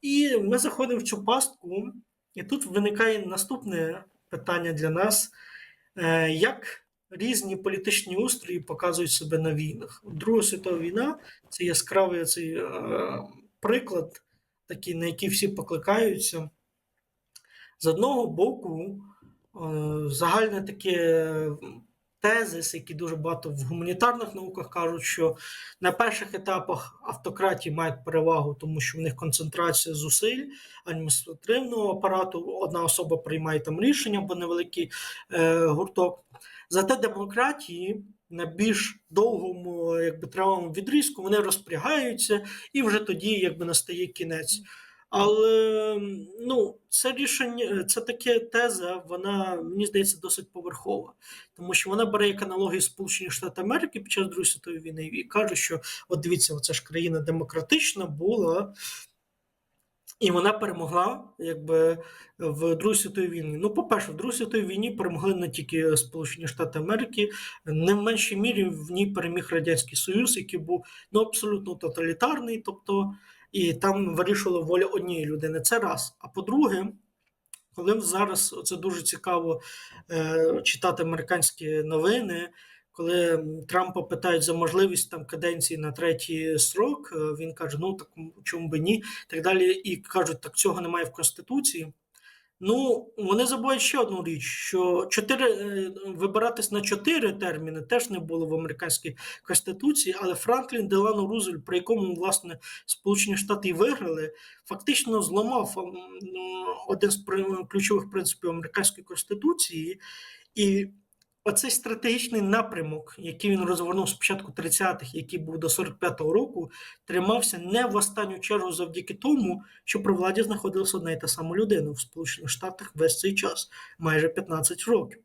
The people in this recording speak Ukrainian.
І ми заходимо в цю пастку, і тут виникає наступне питання для нас: Е, як різні політичні устрої показують себе на війнах? Друга світова війна це яскравий цей е, приклад, такий, на який всі покликаються. З одного боку, е, загальне таке тезис, які дуже багато в гуманітарних науках кажуть, що на перших етапах автократії мають перевагу, тому що в них концентрація зусиль адміністративного апарату, одна особа приймає там рішення або невеликий е, гурток. Зате демократії на більш довгому, якби тривалому відрізку вони розпрягаються, і вже тоді якби настає кінець. Але ну, це рішення, це таке теза, вона мені здається досить поверхова, тому що вона бере як аналогію Сполучені Штати Америки під час Другої світової війни і каже, що от дивіться, оця ж країна демократична була, і вона перемогла якби в Другій світовій війні. Ну, по-перше, в Другій світовій війні перемогли не тільки Сполучені Штати Америки, не в меншій мірі в ній переміг Радянський Союз, який був ну, абсолютно тоталітарний, тобто і там вирішувала воля однієї людини. Це раз. А по-друге, коли зараз це дуже цікаво е, читати американські новини, коли Трампа питають за можливість там каденції на третій срок, е, він каже: ну так чому би ні, так далі. І кажуть, так цього немає в Конституції. Ну, вони забувають ще одну річ: що чотири е, вибиратись на чотири терміни теж не було в американській конституції, але Франклін Делано Рузвельт, при якому власне Сполучені Штати і виграли, фактично зламав ну, один з ключових принципів американської конституції. І оцей стратегічний напрямок, який він розгорнув з початку 30-х, який був до 45-го року, тримався не в останню чергу завдяки тому, що при владі знаходилася одна і та сама людина в Сполучених Штатах весь цей час, майже 15 років.